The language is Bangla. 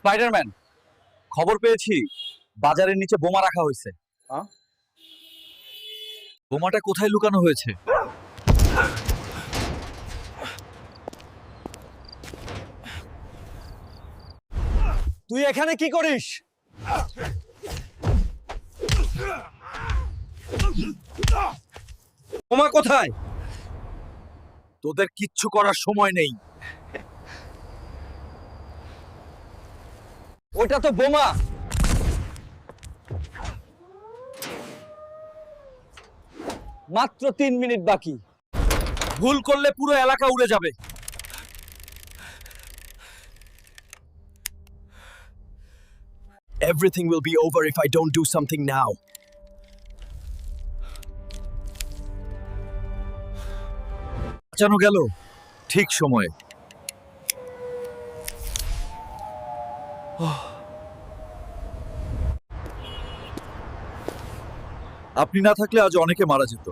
স্পাইডারম্যান খবর পেয়েছি বাজারের নিচে বোমা রাখা হয়েছে। বোমাটা কোথায় লুকানো হয়েছে? তুই এখানে কি করিস? বোমা কোথায়? তোদের কিচ্ছু করার সময় নেই। ওটা তো বোমা মাত্র তিন মিনিট বাকি ভুল করলে পুরো এলাকা উড়ে যাবে Everything will be over if I don't do something now. বাঁচানো গেল ঠিক সময়ে আপনি না থাকলে আজ অনেকে মারা যেত।